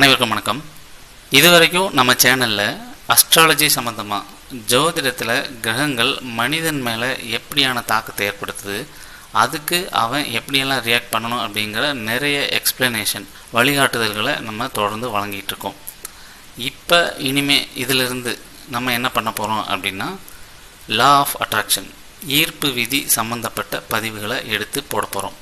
அனைவருக்கும் வணக்கம். இதுவரைக்கும் நம்ம சேனலில் அஸ்ட்ராலஜி சம்மந்தமாக ஜோதிடத்தில் கிரகங்கள் மனிதன் மேலே எப்படியான தாக்கத்தை ஏற்படுத்துது அதுக்கு அவன் எப்படியெல்லாம் ரியாக்ட் பண்ணணும் அப்படிங்கிற நிறைய எக்ஸ்பிளனேஷன் வழிகாட்டுதல்களை நம்ம தொடர்ந்து வழங்கிட்டு இருக்கோம். இப்போ இனிமே இதிலிருந்து நம்ம என்ன பண்ண போகிறோம் அப்படின்னா லா ஆஃப் அட்ராக்ஷன் ஈர்ப்பு விதி சம்மந்தப்பட்ட பதிவுகளை எடுத்து போட போகிறோம்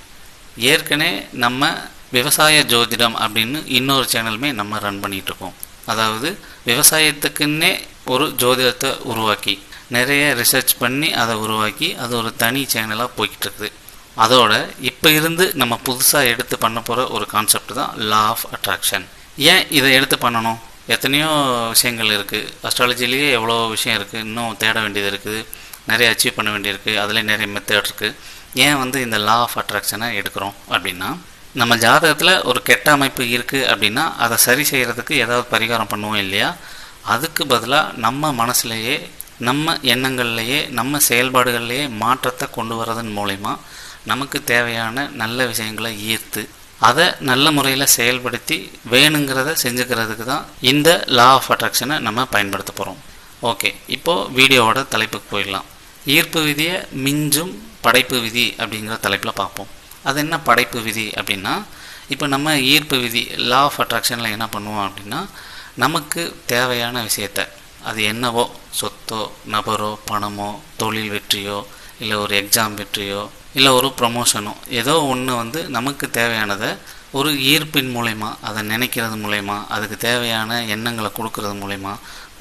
ஏற்கனவே நம்ம விவசாய ஜோதிடம் அப்படின்னு இன்னொரு சேனலுமே நம்ம ரன் பண்ணிகிட்ருக்கோம் இருக்கோம் அதாவது விவசாயத்துக்குன்னே ஒரு ஜோதிடத்தை உருவாக்கி நிறைய ரிசர்ச் பண்ணி அதை உருவாக்கி அது ஒரு தனி சேனலாக போய்கிட்டு இருக்குது அதோட இப்போ இருந்து நம்ம புதுசாக எடுத்து பண்ண போகிற ஒரு கான்செப்ட் தான் லா ஆஃப் அட்ராக்ஷன் ஏன் இதை எடுத்து பண்ணணும்? எத்தனையோ விஷயங்கள் இருக்குது அஸ்ட்ராலஜிலேயே எவ்வளோ விஷயம் இருக்குது இன்னும் தேட வேண்டியது இருக்குது. நிறைய அச்சீவ் பண்ண வேண்டியிருக்கு அதில் நிறைய மெத்தட் இருக்குது ஏன் வந்து இந்த லா ஆஃப் அட்ராக்ஷனை எடுக்கிறோம் அப்படின்னா நம்ம ஜாதகத்தில் ஒரு கெட்ட அமைப்பு இருக்குது அப்படின்னா அதை சரி செய்கிறதுக்கு ஏதாவது பரிகாரம் பண்ணுவோம் இல்லையா? அதுக்கு பதிலாக நம்ம மனசுலேயே நம்ம எண்ணங்கள்லேயே நம்ம செயல்பாடுகள்லேயே மாற்றத்தை கொண்டு வரதன் மூலயமா நமக்கு தேவையான நல்ல விஷயங்களை ஈர்த்து அதை நல்ல முறையில் செயல்படுத்தி வேணுங்கிறத செஞ்சுக்கிறதுக்கு தான் இந்த லா ஆஃப் அட்ராக்ஷனை நம்ம பயன்படுத்த போகிறோம் ஓகே இப்போது வீடியோவோட தலைப்புக்கு போயிடலாம். ஈர்ப்பு விதியை மிஞ்சும் படைப்பு விதி அப்படிங்கிற தலைப்பில் பார்ப்போம். அது என்ன படைப்பு விதி அப்படின்னா இப்போ நம்ம ஈர்ப்பு விதி லா ஆஃப் அட்ராக்ஷனில் என்ன பண்ணுவோம் அப்படின்னா நமக்கு தேவையான விஷயத்த அது என்னவோ சொத்தோ நபரோ பணமோ தொழில் வெற்றியோ இல்லை ஒரு எக்ஸாம் வெற்றியோ இல்லை ஒரு ப்ரமோஷனோ ஏதோ ஒன்று வந்து நமக்கு தேவையானதை ஒரு ஈர்ப்பின் மூலயமா அதை நினைக்கிறது மூலயமா அதுக்கு தேவையான எண்ணங்களை கொடுக்கறது மூலயமா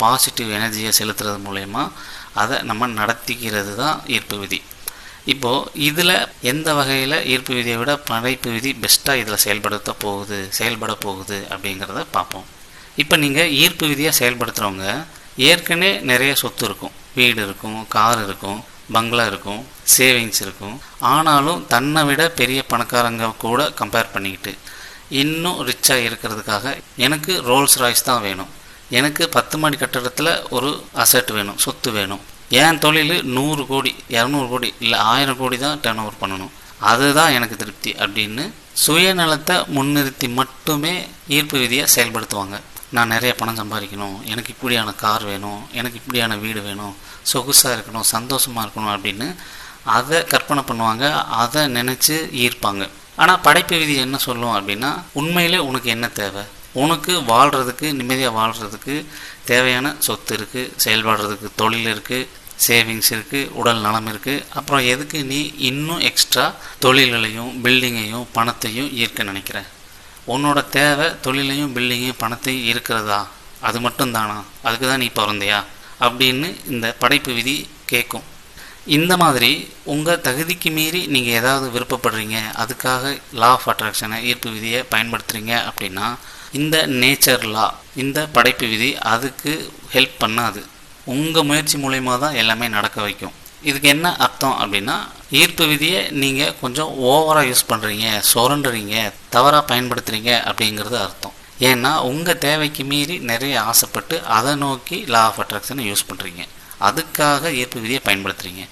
பாசிட்டிவ் எனர்ஜியை செலுத்துறது மூலயமா அதை நம்ம நடத்திக்கிறது தான் ஈர்ப்பு விதி. இப்போது இதில் எந்த வகையில் ஈர்ப்பு விதியை விட படைப்பு விதி பெஸ்ட்டாக இதில் செயல்படுத்த போகுது செயல்பட போகுது அப்படிங்கிறத பார்ப்போம். இப்போ நீங்கள் ஈர்ப்பு விதியை செயல்படுத்துகிறவங்க ஏற்கனவே நிறைய சொத்து இருக்கும். வீடு இருக்கும் கார் இருக்கும் பங்களா இருக்கும் சேவிங்ஸ் இருக்கும். ஆனாலும் தன்னை விட பெரிய பணக்காரங்க கூட கம்பேர் பண்ணிக்கிட்டு இன்னும் ரிச்சாக இருக்கிறதுக்காக எனக்கு ரோல்ஸ் ராய்ஸ் தான் வேணும். எனக்கு பத்து மாடி கட்டடத்தில் ஒரு அசட் வேணும் சொத்து வேணும். என் தொழில் நூறு கோடி இரநூறு கோடி இல்லை ஆயிரம் கோடி தான் டர்ன் ஓவர் பண்ணணும். அதுதான் எனக்கு திருப்தி அப்படின்னு சுயநலத்தை முன்னிறுத்தி மட்டுமே ஈர்ப்பு விதியை செயல்படுத்துவாங்க. நான் நிறைய பணம் சம்பாதிக்கணும் எனக்கு இப்படியான கார் வேணும் எனக்கு இப்படியான வீடு வேணும் சொகுசாக இருக்கணும் சந்தோஷமாக இருக்கணும் அப்படின்னு அதை கற்பனை பண்ணுவாங்க அதை நினச்சி ஈர்ப்பாங்க. ஆனால் படைப்பு விதி என்ன சொல்லும் அப்படின்னா உண்மையிலே உனக்கு என்ன தேவை? உனக்கு வாழ்கிறதுக்கு நிம்மதியாக வாழ்கிறதுக்கு தேவையான சொத்து இருக்குது செயல்படுறதுக்கு தொழில் இருக்குது சேவிங்ஸ் இருக்குது உடல் நலம் இருக்குது அப்புறம் எதுக்கு நீ இன்னும் எக்ஸ்ட்ரா தொழில்களையும் பில்டிங்கையும் பணத்தையும் ஈர்க்க நினைக்கிற? உன்னோட தேவை தொழிலையும் பில்டிங்கையும் பணத்தையும் இருக்கிறதா? அது மட்டும் தானா அதுக்கு தான் நீ பிறந்தியா? அப்படின்னு இந்த படைப்பு விதி கேட்கும் இந்த மாதிரி உங்கள் தகுதிக்கு மீறி நீங்கள் ஏதாவது விருப்பப்படுறீங்க அதுக்காக லா ஆஃப் அட்ராக்ஷனை ஈர்ப்பு விதியை பயன்படுத்துகிறீங்க அப்படின்னா இந்த நேச்சர் லா இந்த படைப்பு விதி அதுக்கு ஹெல்ப் பண்ணாது. உங்கள் முயற்சி மூலயமா தான் எல்லாமே நடக்க வைக்கும். இதுக்கு என்ன அர்த்தம் அப்படின்னா ஈர்ப்பு விதியை நீங்கள் கொஞ்சம் ஓவராக யூஸ் பண்ணுறீங்க சுரண்டுறீங்க தவறாக பயன்படுத்துகிறீங்க அப்படிங்கிறது அர்த்தம். ஏன்னா உங்கள் தேவைக்கு மீறி நிறைய ஆசைப்பட்டு அதை நோக்கி லா ஆஃப் அட்ராக்ஷனை யூஸ் பண்ணுறீங்க அதுக்காக ஈர்ப்பு விதியை பயன்படுத்துகிறீங்க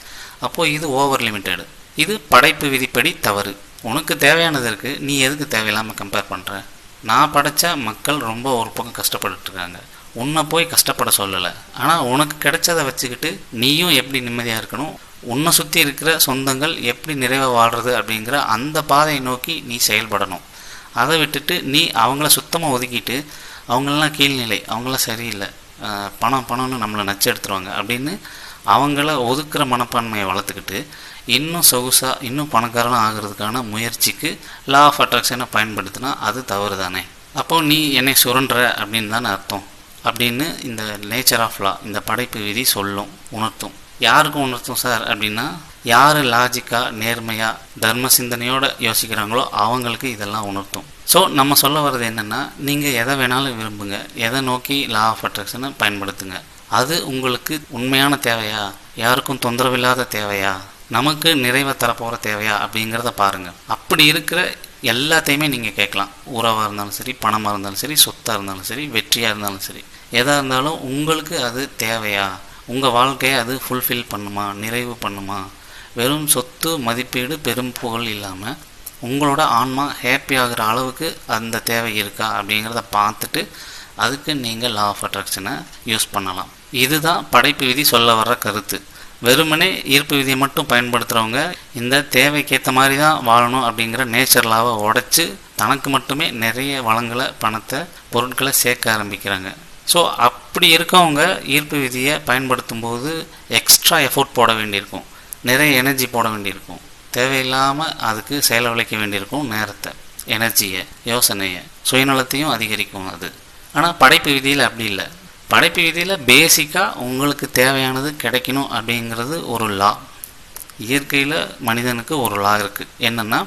அப்போது இது ஓவர் லிமிட்டெடு இது படைப்பு விதிப்படி தவறு. உனக்கு தேவையானது இருக்குது நீ எதுக்கு தேவையில்லாமல் கம்பேர் பண்ணுற நான் படைச்ச மக்கள் ரொம்ப ஒரு பக்கம் கஷ்டப்பட்டுருக்காங்க. உன்னை போய் கஷ்டப்பட சொல்லலை. ஆனால் உனக்கு கிடைச்சதை வச்சுக்கிட்டு நீயும் எப்படி நிம்மதியாக இருக்கணும்? உன்னை சுற்றி இருக்கிற சொந்தங்கள் எப்படி நிறைவாக வாழ்கிறது அப்படிங்கிற அந்த பாதையை நோக்கி நீ செயல்படணும். அதை விட்டுட்டு நீ அவங்கள சுத்தமாக ஒதுக்கிட்டு அவங்களெலாம் கீழ்நிலை அவங்களாம் சரியில்லை பணம் பணம்னு நம்மளை நச்சு எடுத்துருவாங்க அப்படின்னு அவங்கள ஒதுக்குற மனப்பான்மையை வளர்த்துக்கிட்டு இன்னும் சொகுசாக இன்னும் பணக்காரனாக ஆகிறதுக்கான முயற்சிக்கு லா ஆஃப் அட்ராக்ஷனை பயன்படுத்தினா அது தவறு தானே அப்போது நீ என்னை சுரண்டுற அப்படின்னு தானே அர்த்தம். அப்படின்னு இந்த நேச்சர் ஆஃப் லா இந்த படைப்பு விதி சொல்லும் உணர்த்தும். யாருக்கும் உணர்த்தும் சார் அப்படின்னா யார் லாஜிக்காக நேர்மையாக தர்ம சிந்தனையோடு யோசிக்கிறாங்களோ அவங்களுக்கு இதெல்லாம் உணர்த்தும். ஸோ நம்ம சொல்ல வர்றது என்னென்னா நீங்கள் எதை வேணாலும் விரும்புங்க எதை நோக்கி லா ஆஃப் அட்ராக்ஷனை பயன்படுத்துங்க. அது உங்களுக்கு உண்மையான தேவையா? யாருக்கும் தொந்தரவில்லாத தேவையா? நமக்கு நிறைவை தரப்போகிற தேவையா? அப்படிங்கிறத பாருங்கள் அப்படி இருக்கிற எல்லாத்தையுமே நீங்கள் கேட்கலாம். உறவாக இருந்தாலும் சரி பணமாக இருந்தாலும் சரி சொத்தாக இருந்தாலும் சரி வெற்றியாக இருந்தாலும் சரி. எதாக இருந்தாலும் உங்களுக்கு அது தேவையா? உங்கள் வாழ்க்கையை அது ஃபுல்ஃபில் பண்ணுமா? நிறைவு பண்ணுமா? வெறும் சொத்து மதிப்பீடு பெரும் புகழ் இல்லாமல் உங்களோட ஆன்மா ஹாப்பி ஆகிற அளவுக்கு அந்த தேவை இருக்கா? அப்படிங்கிறத பார்த்துட்டு அதுக்கு நீங்கள் லா ஆஃப் அட்ராக்ஷனை யூஸ் பண்ணலாம். இதுதான் படைப்பு விதி சொல்ல வர்ற கருத்து. வெறுமனே ஈர்ப்பு விதியை மட்டும் பயன்படுத்துகிறவங்க இந்த தேவைக்கேற்ற மாதிரி தான் வாழணும் அப்படிங்கிற நேச்சர் லாவை உடைச்சு தனக்கு மட்டுமே நிறைய வளங்களை பணத்தை பொருட்களை சேர்க்க ஆரம்பிக்கிறாங்க. ஸோ அப்படி இருக்கவங்க ஈர்ப்பு விதியை பயன்படுத்தும் போது எக்ஸ்ட்ரா எஃபோர்ட் போட வேண்டியிருக்கும். நிறைய எனர்ஜி போட வேண்டியிருக்கும். தேவையில்லாமல் அதுக்கு செயலவழிக்க வேண்டியிருக்கும் நேரத்தை எனர்ஜியை யோசனையை சுயநலத்தையும் அதிகரிக்கும் அது. ஆனால் படைப்பு விதியில் அப்படி இல்லை. படைப்பு விதியில் பேசிக்காக உங்களுக்கு தேவையானது கிடைக்கணும் அப்படிங்கிறது ஒரு லா இயற்கையில் மனிதனுக்கு ஒரு லா இருக்குது என்னென்னா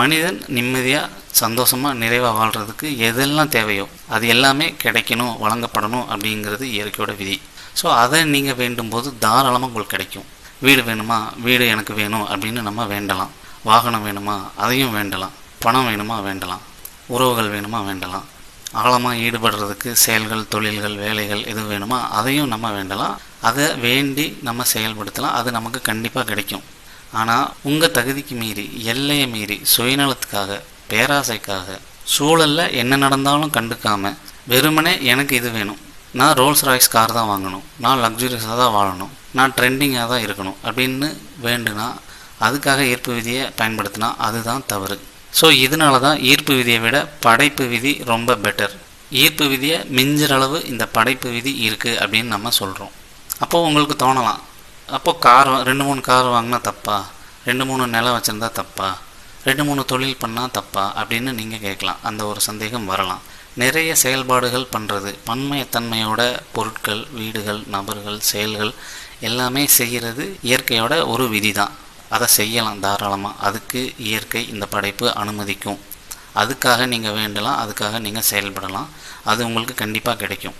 மனிதன் நிம்மதியாக சந்தோஷமாக நிறைவாக வாழ்கிறதுக்கு எதெல்லாம் தேவையோ அது எல்லாமே கிடைக்கணும் வழங்கப்படணும் அப்படிங்கிறது இயற்கையோட விதி. ஸோ அதை நீங்கள் வேண்டும் போது தாராளமாக உங்களுக்கு கிடைக்கும். வீடு வேணுமா? வீடு எனக்கு வேணும் அப்படின்னு நம்ம வேண்டலாம். வாகனம் வேணுமா? அதையும் வேண்டலாம். பணம் வேணுமா? வேண்டலாம். உறவுகள் வேணுமா? வேண்டலாம். ஆழமாக ஈடுபடுறதுக்கு செயல்கள் தொழில்கள் வேலைகள் எது வேணுமோ? அதையும் நம்ம வேண்டலாம். அதை வேண்டி நம்ம செயல்படுத்தலாம். அது நமக்கு கண்டிப்பாக கிடைக்கும். ஆனால் உங்கள் தகுதிக்கு மீறி எல்லையை மீறி சுயநலத்துக்காக பேராசைக்காக சூழலில் என்ன நடந்தாலும் கண்டுக்காமல் வெறுமனே எனக்கு இது வேணும். நான் ரோல்ஸ் ராய்ஸ் கார் தான் வாங்கணும். நான் லக்ஸுரியஸாக தான் வாழணும். நான் ட்ரெண்டிங்காக தான் இருக்கணும். அப்படின்னு வேண்டுனா அதுக்காக ஈர்ப்பு விதியை பயன்படுத்தினா அதுதான் தவறு. ஸோ இதனால தான் ஈர்ப்பு விதியை விட படைப்பு விதி ரொம்ப பெட்டர் ஈர்ப்பு விதியை மிஞ்சிற அளவு இந்த படைப்பு விதி இருக்குது அப்படின்னு நம்ம சொல்கிறோம் அப்போது உங்களுக்கு தோணலாம். அப்போது கார் ரெண்டு மூணு கார் வாங்கினா தப்பா? ரெண்டு மூணு நிலம் வச்சுருந்தா தப்பா? ரெண்டு மூணு தொழில் பண்ணால் தப்பா? அப்படின்னு நீங்கள் கேட்கலாம். அந்த ஒரு சந்தேகம் வரலாம். நிறைய செயல்பாடுகள் பண்ணுறது பன்மையத்தன்மையோட பொருட்கள் வீடுகள் நபர்கள் செயல்கள் எல்லாமே செய்கிறது இயற்கையோட ஒரு விதி தான் அதை செய்யலாம் தாராளமாக அதுக்கு இயற்கை இந்த படைப்பு அனுமதிக்கும். அதுக்காக நீங்கள் வேண்டலாம் அதுக்காக நீங்கள் செயல்படலாம். அது உங்களுக்கு கண்டிப்பாக கிடைக்கும்.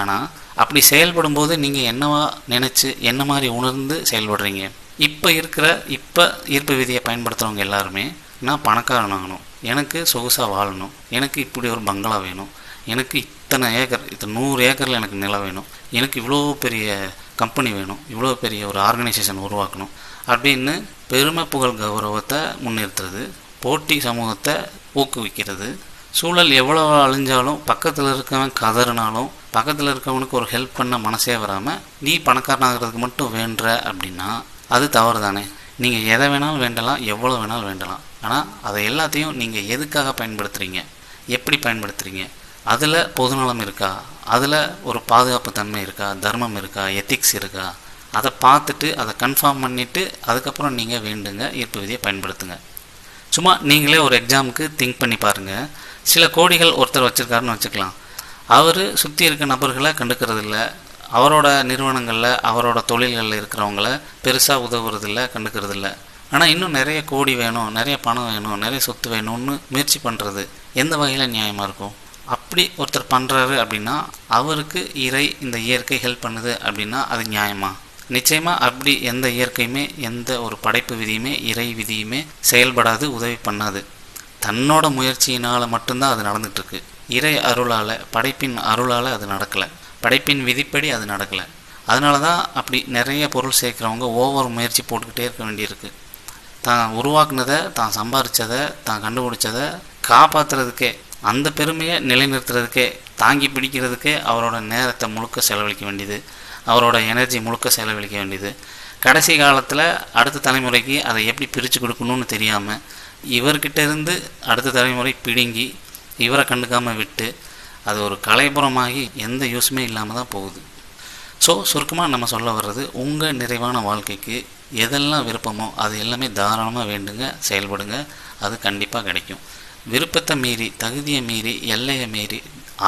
ஆனால் அப்படி செயல்படும் போது நீங்கள் என்னவா நினச்சி என்ன மாதிரி உணர்ந்து செயல்படுறீங்க? இப்போ இருக்கிற இப்போ ஈர்ப்பு விதியை பயன்படுத்துகிறவங்க எல்லாருமே நான் பணக்காரன் ஆகணும். எனக்கு சொகுசாக வாழணும். எனக்கு இப்படி ஒரு பங்களா வேணும். எனக்கு இத்தனை ஏக்கர் இத்தனை நூறு ஏக்கரில் எனக்கு நிலம் வேணும். எனக்கு இவ்வளோ பெரிய கம்பெனி வேணும். இவ்வளோ பெரிய ஒரு ஆர்கனைசேஷன் உருவாக்கணும். அப்படின்னு பெருமை புகழ் கௌரவத்தை முன்னிறுத்துறது போட்டி சமூகத்தை ஊக்குவிக்கிறது. சூழல் எவ்வளோ அழிஞ்சாலும் பக்கத்தில் இருக்கவன் கதறினாலும் பக்கத்தில் இருக்கவனுக்கு ஒரு ஹெல்ப் பண்ண மனசே வராமல் நீ பணக்காரனாகிறதுக்கு மட்டும் வேண்டுற அப்படின்னா அது தவறு தானே நீங்கள் எதை வேணாலும் வேண்டலாம் எவ்வளோ வேணாலும் வேண்டலாம். ஆனால் அதை எல்லாத்தையும் நீங்கள் எதுக்காக பயன்படுத்துகிறீங்க எப்படி பயன்படுத்துகிறீங்க அதில் பொதுநலம் இருக்கா? அதில் ஒரு பாதுகாப்பு தன்மை இருக்கா? தர்மம் இருக்கா? எத்திக்ஸ் இருக்கா? அதை பார்த்துட்டு அதை கன்ஃபார்ம் பண்ணிவிட்டு அதுக்கப்புறம் நீங்கள் வேண்டுங்க ஈர்ப்பு விதியை பயன்படுத்துங்க. சும்மா நீங்களே ஒரு எக்ஸாமுக்கு திங்க் பண்ணி பாருங்கள் சில கோடிகள் ஒருத்தர் வச்சுருக்காருன்னு வச்சுக்கலாம். அவர் சுற்றி இருக்க நபர்களை கண்டுக்கிறதில்ல. அவரோட நிறுவனங்களில் அவரோட தொழில்களில் இருக்கிறவங்கள பெருசாக உதவுறதில்ல கண்டுக்கிறதில்ல. ஆனால் இன்னும் நிறைய கோடி வேணும் நிறைய பணம் வேணும் நிறைய சொத்து வேணும்னு முயற்சி பண்ணுறது எந்த வகையில் நியாயமாக இருக்கும்? அப்படி ஒருத்தர் பண்ணுறாரு அப்படின்னா அவருக்கு இறை இந்த இயற்கை ஹெல்ப் பண்ணுது அப்படின்னா அது நியாயமா? நிச்சயமாக அப்படி எந்த இயற்கையுமே எந்த ஒரு படைப்பு விதியுமே இறை விதியுமே செயல்படாது உதவி பண்ணாது. தன்னோட முயற்சியினால் மட்டும்தான் அது நடந்துகிட்ருக்கு இறை அருளால் படைப்பின் அருளால் அது நடக்கலை. படைப்பின் விதிப்படி அது நடக்கலை. அதனால தான் அப்படி நிறைய பொருள் சேர்க்குறவங்க ஓவர் முயற்சி போட்டுக்கிட்டே இருக்க வேண்டியிருக்கு. தான் உருவாக்குனதை தான் சம்பாரித்ததை தான் கண்டுபிடிச்சதை காப்பாற்றுறதுக்கே அந்த பெருமையை நிலைநிறுத்துறதுக்கே தாங்கி பிடிக்கிறதுக்கே அவரோட நேரத்தை முழுக்க செலவழிக்க வேண்டியது. அவரோட எனர்ஜி முழுக்க செலவழிக்க வேண்டியது. கடைசி காலத்தில் அடுத்த தலைமுறைக்கு அதை எப்படி பிரித்து கொடுக்கணும்னு தெரியாமல் இவர்கிட்ட இருந்து அடுத்த தலைமுறை பிடுங்கி இவரை கண்டுக்காமல் விட்டு அது ஒரு கலைபுறமாகி எந்த யூஸுமே இல்லாமல் தான் போகுது. ஸோ சுருக்கமாக நம்ம சொல்ல வர்றது உங்கள் நிறைவான வாழ்க்கைக்கு எதெல்லாம் விருப்பமோ அது எல்லாமே தாராளமாக வேண்டுங்க செயல்படுங்க அது கண்டிப்பாக கிடைக்கும். விருப்பத்தை மீறி தகுதியை மீறி எல்லையை மீறி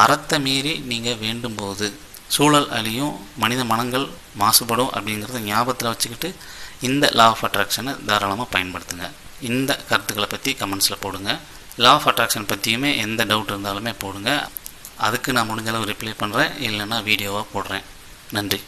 அறத்தை மீறி நீங்கள் வேண்டும் போது சூழல் அழியும் மனித மனங்கள் மாசுபடும் அப்படிங்கிறத ஞாபகத்தில் வச்சுக்கிட்டு இந்த லா ஆஃப் அட்ராக்ஷனை தாராளமாக பயன்படுத்துங்க. இந்த கருத்துக்களை பற்றி கமெண்ட்ஸில் போடுங்க. லா ஆஃப் அட்ராக்ஷன் பற்றியுமே எந்த டவுட் இருந்தாலுமே போடுங்க. அதுக்கு நான் முடிஞ்சளவு ரிப்ளை பண்ணுறேன் இல்லைன்னா வீடியோவாக போடுறேன். நன்றி.